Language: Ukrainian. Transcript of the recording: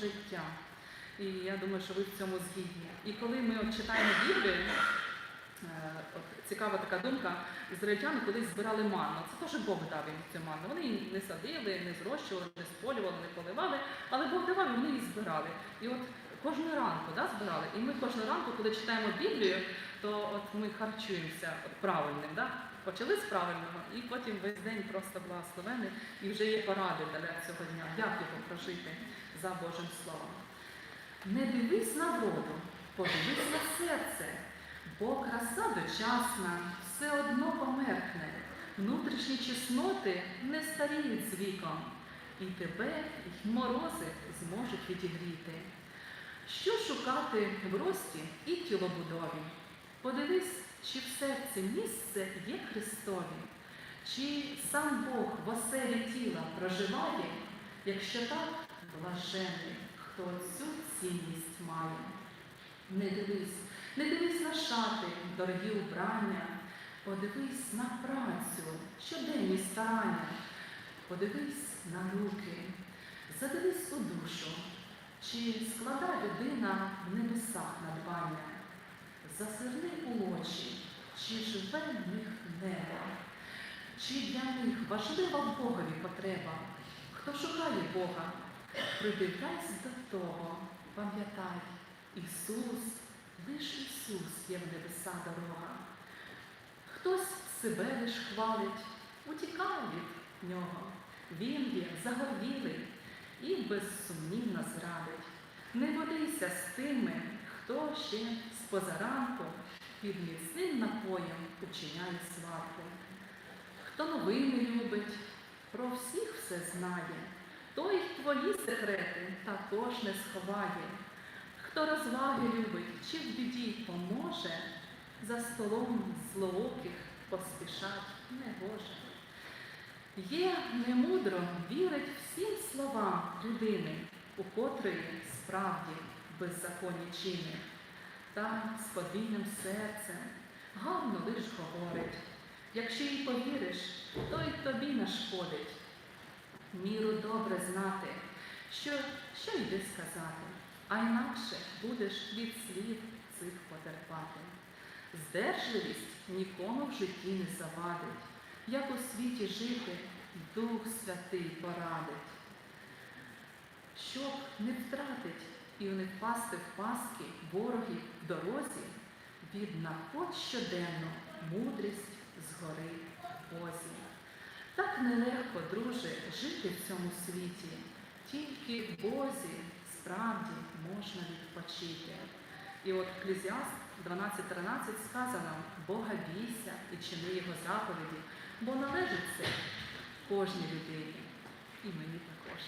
життя. І я думаю, що ви в цьому згідні. І коли ми от читаємо Біблію, е, от цікава така думка, ізраїльтяни колись збирали манну. Це теж Бог дав їм цю манну. Вони її не садили, не зрощували, не сполювали, не поливали, але Бог давав, вони її збирали. І от кожного ранку да, збирали. І ми кожного ранку, коли читаємо Біблію, то от ми харчуємося правильним. Да? Почали з правильного, і потім весь день просто благословений, і вже є поради для цього дня, як його прожити за Божим Словом. Не дивись на воду, подивись на серце, бо краса дочасна все одно померкне. Внутрішні чесноти не старіють з віком, і тебе й морози зможуть відігріти. Що шукати в рості і тілобудові? Подивись, чи в серці місце є Христові, чи сам Бог в оселі тіла проживає, якщо так, блажений, хто цю цінність має. Не дивись, не дивись на шати, дорогі убрання, подивись на працю, щоденні старання, подивись на руки, задивись у душу, чи складає людина в небесах надбання, зазирни у очі, чи живе в них небо, чи для них важлива Богові потреба, хто шукає Бога, придивляйся до того, пам'ятай, Ісус, лиш Ісус є в небеса дорога. Хтось себе лиш хвалить, утікає від нього. Він є загорілий і безсумнівно зрадить. Не водися з тими, хто ще з позаранку під міцним напоєм учиняє сварку. Хто новини любить, про всіх все знає, той твої секрети також не сховає. Хто розваги любить, чи в біді поможе, за столом злооких поспішать не гоже. Є немудро вірить всім словам людини, у котрої справді беззаконні чини, та з подвійним серцем гарно лиш говорить. Якщо їй повіриш, то й тобі нашкодить. Міру добре знати, що, що йди сказати, а інакше будеш від слів цих потерпати. Здержливість нікому в житті не завадить, як у світі жити Дух Святий порадить. Щоб не втратить і не впасти в паски ворогів в дорозі, віднаходь щоденно мудрість згори Бозі. Так нелегко, друже, жити в цьому світі, тільки в Бозі справді можна відпочити. І от в Еклезіаст 12.13 сказано, Бога бійся і чини Його заповіді, бо належить це кожній людині. І мені також.